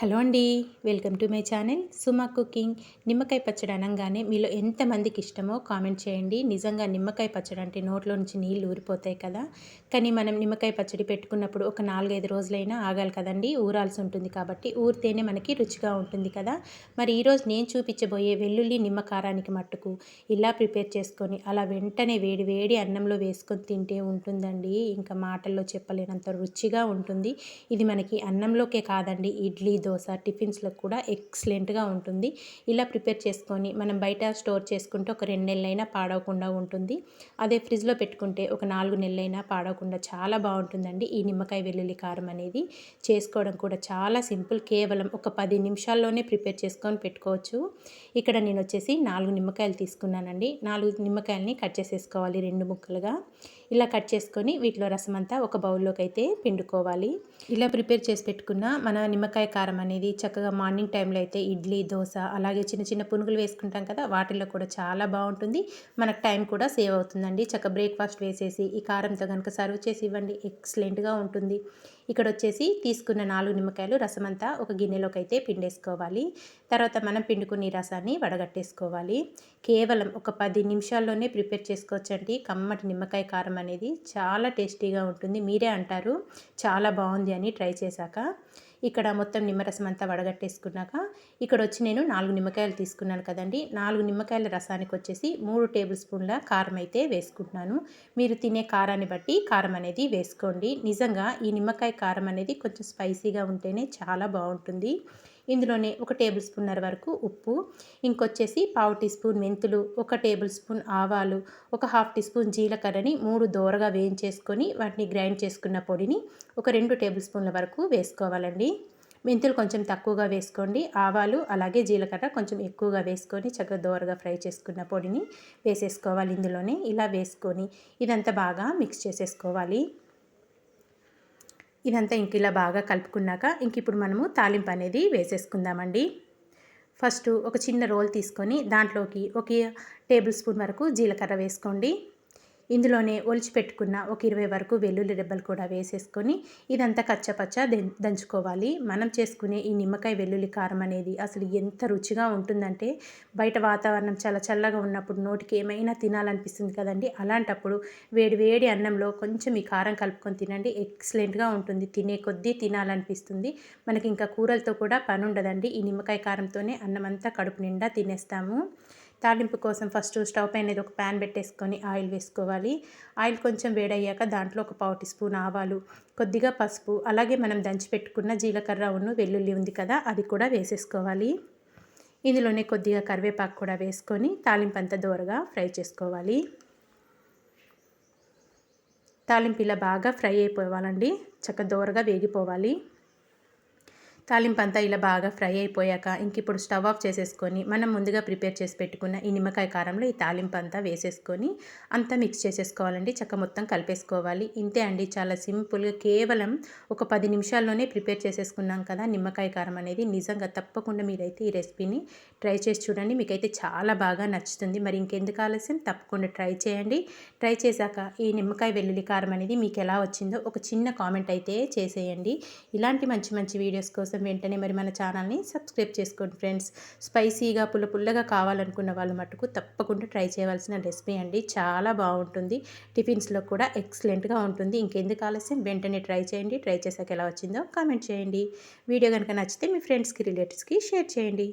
Hello అండి welcome to my channel Suma cooking. నిమ్మకాయ పచ్చడి అనగానే మీలో ఎంతమందికి ఇష్టమో కామెంట్ చేయండి. నిజంగా నిమ్మకాయ పచ్చడి అంటే నోట్లో నుంచి నీళ్ళు ఊరిపోతాయి కదా? కానీ మనం నిమ్మకాయ పచ్చడి పెట్టుకున్నప్పుడు ఒక నాలుగైదు రోజులైనా ఆగాలి కదండి? ఊరాల్సి ఉంటుంది కాబట్టి ఊరితేనే మనకి రుచిగా ఉంటుంది కదా? మరి ఈరోజు నేను చూపించబోయే వెల్లుల్లి నిమ్మకారానికి మట్టుకు ఇలా ప్రిపేర్ చేసుకొని అలా వెంటనే వేడి వేడి అన్నంలో వేసుకొని తింటే ఉంటుందండి. ఇంకా మాటల్లో చెప్పలేనంత రుచిగా ఉంటుంది. ఇది మనకి అన్నంలోకే కాదండి ఇడ్లీ దోశ టిఫిన్స్లో కూడా ఎక్సలెంట్గా ఉంటుంది. ఇలా ప్రిపేర్ చేసుకొని మనం బయట స్టోర్ చేసుకుంటే ఒక రెండు నెలలైనా పాడవకుండా ఉంటుంది. అదే ఫ్రిడ్జ్లో పెట్టుకుంటే ఒక నాలుగు నెలలైనా పాడవకుండా చాలా బాగుంటుందండి. ఈ నిమ్మకాయ వెల్లుల్లి కారం అనేది చేసుకోవడం కూడా చాలా సింపుల్. కేవలం ఒక పది నిమిషాల్లోనే ప్రిపేర్ చేసుకొని పెట్టుకోవచ్చు. ఇక్కడ నేను వచ్చేసి నాలుగు నిమ్మకాయలు తీసుకున్నానండి. నాలుగు నిమ్మకాయలని కట్ చేసేసుకోవాలి రెండు ముక్కలుగా. ఇలా కట్ చేసుకొని వీటిలో రసం అంతా ఒక బౌల్లోకి అయితే పిండుకోవాలి. ఇలా ప్రిపేర్ చేసి పెట్టుకున్న మన నిమ్మకాయ కారం అనేది చక్కగా మార్నింగ్ టైంలో అయితే ఇడ్లీ దోశ అలాగే చిన్న చిన్న పునుగులు వేసుకుంటాం కదా వాటిల్లో కూడా చాలా బాగుంటుంది. మనకు టైం కూడా సేవ్ అవుతుందండి. చక్క బ్రేక్ఫాస్ట్ వేసేసి ఈ కారంతో కనుక సర్వ్ చేసి ఇవ్వండి. ఎక్సలెంట్గా ఉంటుంది. ఇక్కడ వచ్చేసి తీసుకున్న నాలుగు నిమ్మకాయలు రసం అంతా ఒక గిన్నెలోకి అయితే పిండేసుకోవాలి. తర్వాత మనం పిండుకుని రసాన్ని వడగట్టేసుకోవాలి. కేవలం ఒక పది నిమిషాల్లోనే ప్రిపేర్ చేసుకోవచ్చండి. కమ్మటి నిమ్మకాయ కారం అనేది చాలా టేస్టీగా ఉంటుంది. మీరే అంటారు. చాలా బాగుంది అని ట్రై చేశాక. ఇక్కడ మొత్తం నిమ్మరసం అంతా వడగట్టేసుకున్నాక ఇక్కడ వచ్చి నేను నాలుగు నిమ్మకాయలు తీసుకున్నాను కదండి. నాలుగు నిమ్మకాయల రసానికి వచ్చేసి మూడు టేబుల్ స్పూన్ల కారం అయితే వేసుకుంటున్నాను. మీరు తినే కారాన్ని బట్టి కారం అనేది వేసుకోండి. నిజంగా ఈ నిమ్మకాయ కారం అనేది కొంచెం స్పైసీగా ఉంటేనే చాలా బాగుంటుంది. ఇందులోనే ఒక టేబుల్ స్పూన్నర వరకు ఉప్పు ఇంకొచ్చేసి పావు టీ స్పూన్ మెంతులు ఒక టేబుల్ స్పూన్ ఆవాలు ఒక హాఫ్ టీ స్పూన్ జీలకర్రని మూడు దోరగా వేయించేసుకొని వాటిని గ్రైండ్ చేసుకున్న పొడిని ఒక రెండు టేబుల్ స్పూన్ల వరకు వేసుకోవాలండి. మెంతులు కొంచెం తక్కువగా వేసుకోండి. ఆవాలు అలాగే జీలకర్ర కొంచెం ఎక్కువగా వేసుకొని చక్కగా దోరగా ఫ్రై చేసుకున్న పొడిని వేసేసుకోవాలి ఇందులోనే. ఇలా వేసుకొని ఇదంతా బాగా మిక్స్ చేసేసుకోవాలి. ఇదంతా ఇంక ఇలా బాగా కలుపుకున్నాక ఇంక ఇప్పుడు మనము తాలింపు అనేది వేసేసుకుందామండి. ఫస్ట్ ఒక చిన్న రోల్ తీసుకొని దాంట్లోకి ఒక టేబుల్ స్పూన్ వరకు జీలకర్ర వేసుకోండి. ఇందులోనే ఒలిచి పెట్టుకున్న ఒక ఇరవై వరకు వెల్లుల్లి రెబ్బలు కూడా వేసేసుకొని ఇదంతా కచ్చపచ్చ దంచుకోవాలి. మనం చేసుకునే ఈ నిమ్మకాయ వెల్లుల్లి కారం అనేది అసలు ఎంత రుచిగా ఉంటుందంటే బయట వాతావరణం చాలా చల్లగా ఉన్నప్పుడు నోటికి ఏమైనా తినాలనిపిస్తుంది కదండి. అలాంటప్పుడు వేడి వేడి అన్నంలో కొంచెం ఈ కారం కలుపుకొని తినండి. ఎక్సలెంట్గా ఉంటుంది. తినే కొద్దీ తినాలనిపిస్తుంది. మనకి ఇంకా కూరలతో కూడా పని ఉండదండి. ఈ నిమ్మకాయ కారంతోనే అన్నం అంతా కడుపు నిండా తినేస్తాము. తాలింపు కోసం ఫస్ట్ స్టవ్ పైన ఒక ప్యాన్ పెట్టేసుకొని ఆయిల్ వేసుకోవాలి. ఆయిల్ కొంచెం వేడయ్యాక దాంట్లో ఒక పావు టీ స్పూన్ ఆవాలు కొద్దిగా పసుపు అలాగే మనం దంచి పెట్టుకున్న జీలకర్ర ఉన్ను వెల్లుల్లి ఉంది కదా అది కూడా వేసేసుకోవాలి. ఇందులోనే కొద్దిగా కరివేపాకు కూడా వేసుకొని తాలింపు అంతా దూరగా ఫ్రై చేసుకోవాలి. తాలింపు ఇలా బాగా ఫ్రై అయిపోవాలండి. చక్క దూరగా వేగిపోవాలి. తాలింపు అంతా ఇలా బాగా ఫ్రై అయిపోయాక ఇంక ఇప్పుడు స్టవ్ ఆఫ్ చేసేసుకొని మనం ముందుగా ప్రిపేర్ చేసి పెట్టుకున్న ఈ నిమ్మకాయ కారంలో ఈ తాలింపు అంతా వేసేసుకొని అంతా మిక్స్ చేసేసుకోవాలండి. చక్క మొత్తం కలిపేసుకోవాలి. ఇంతే అండి. చాలా సింపుల్గా కేవలం ఒక పది నిమిషాల్లోనే ప్రిపేర్ చేసేసుకున్నాం కదా నిమ్మకాయ కారం అనేది. నిజంగా తప్పకుండా మీరైతే ఈ రెసిపీని ట్రై చేసి చూడండి. మీకైతే చాలా బాగా నచ్చుతుంది. మరి ఇంకెందుకు ఆలస్యం? తప్పకుండా ట్రై చేయండి. ట్రై చేశాక ఈ నిమ్మకాయ వెల్లుల్లి కారం అనేది మీకు ఎలా వచ్చిందో ఒక చిన్న కామెంట్ అయితే చేసేయండి. ఇలాంటి మంచి మంచి వీడియోస్ కోసం కోసం వెంటనే మరి మన ఛానల్ని సబ్స్క్రైబ్ చేసుకోండి ఫ్రెండ్స్. స్పైసీగా పుల్ల పుల్లగా కావాలనుకున్న వాళ్ళు మటుకు తప్పకుండా ట్రై చేయవలసిన రెసిపీ అండి. చాలా బాగుంటుంది. టిఫిన్స్లో కూడా ఎక్సలెంట్గా ఉంటుంది. ఇంకెందుకు ఆలస్యం? వెంటనే ట్రై చేయండి. ట్రై చేశాక ఎలా వచ్చిందో కామెంట్ చేయండి. వీడియో కనుక నచ్చితే మీ ఫ్రెండ్స్కి రిలేటివ్స్కి షేర్ చేయండి.